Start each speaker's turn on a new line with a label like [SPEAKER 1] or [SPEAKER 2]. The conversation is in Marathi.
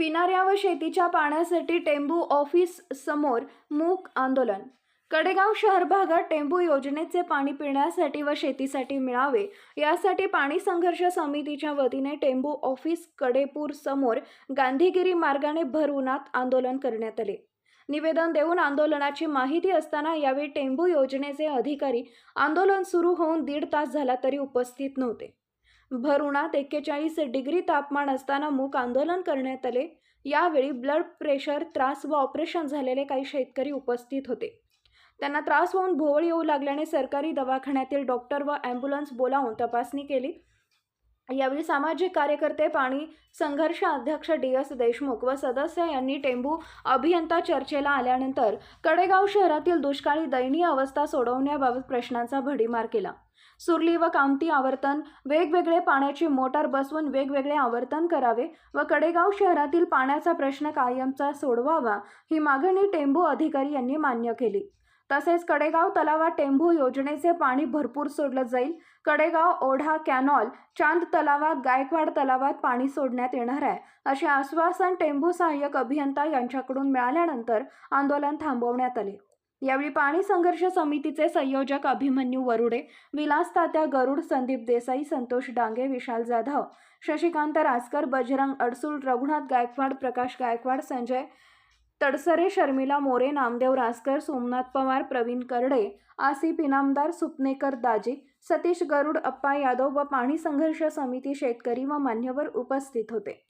[SPEAKER 1] पिणाऱ्या व शेतीच्या पाण्यासाठी टेंबू ऑफिस समोर मूक आंदोलन. कडेगाव शहर भागात टेंबू योजनेचे पाणी पिण्यासाठी व शेतीसाठी मिळावे यासाठी पाणी संघर्ष समितीच्या वतीने टेंबू ऑफिस कडेपूर समोर गांधीगिरी मार्गाने भर उन्हात आंदोलन करण्यात आले. निवेदन देऊन आंदोलनाची माहिती असताना यावेळी टेंबू योजनेचे अधिकारी आंदोलन सुरू होऊन दीड तास झाला तरी उपस्थित नव्हते. भर उन्हात एक्केचाळीस डिग्री तापमान असताना मूक आंदोलन करण्यात आले. यावेळी ब्लड प्रेशर त्रास व ऑपरेशन झालेले काही शेतकरी उपस्थित होते. त्यांना त्रास होऊन भोवळ येऊ लागल्याने सरकारी दवाखान्यातील डॉक्टर व ॲम्ब्युलन्स बोलावून तपासणी केली. यावेळी सामाजिक कार्यकर्ते पाणी संघर्ष अध्यक्ष डी एस देशमुख व सदस्य यांनी टेंबू अभियंता चर्चेला आल्यानंतर कडेगाव शहरातील दुष्काळी दयनीय अवस्था सोडवण्याबाबत प्रश्नांचा भडीमार केला. सुरली व कामती आवर्तन वेगवेगळे पाण्याची मोटार बसवून वेगवेगळे आवर्तन करावे व कडेगाव शहरातील पाण्याचा प्रश्न कायमचा सोडवावा ही मागणी टेंबू अधिकारी यांनी मान्य केली. तसेच कडेगाव तलावात टेंभू योजनेचे पाणी भरपूर सोडलं जाईल. कडेगाव ओढा कॅनॉल चांद तलावात गायकवाड तलावात पाणी सोडण्यात येणार आहे. असे आश्वासन टेंभू सहाय्यक अभियंता यांच्याकडून मिळाल्यानंतर आंदोलन थांबवण्यात आले. यावेळी पाणी संघर्ष समितीचे संयोजक अभिमन्यू वरुडे विलास तात्या गरुड संदीप देसाई संतोष डांगे विशाल जाधव शशिकांत रासकर बजरंग अडसूळ रघुनाथ गायकवाड प्रकाश गायकवाड संजय तडसरे शर्मिला मोरे नामदेव रासकर सोमनाथ पवार प्रवीण करडे आसिफ इनामदार सुपनेकर दाजी सतीश गरुड अप्पा यादव व पाणी संघर्ष समिती शेतकरी व मान्यवर उपस्थित होते.